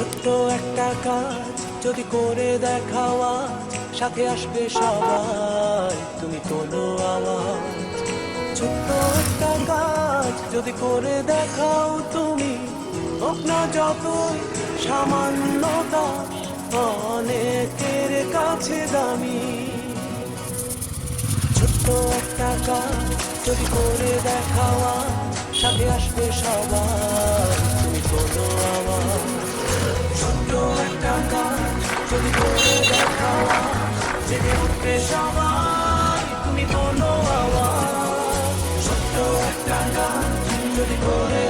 ছোট্ট একটা কাজ যদি করে দেখাওয়া সাথে আসবে সবাই, তুমি কোনো আওয়াজ। ছোট্ট একটা কাজ যদি করে দেখাও তুমি না যতই সামান্যতা, অনেকের কাছে দামি। ছোট্ট একটা কাজ যদি করে দেখাওয়া সাথে আসবে সবাই। যদি করে দেখাও জেগে উঠবে সবাই তুমি কোনো আওয়াজ। ছোট্ট একটা গান যদি করে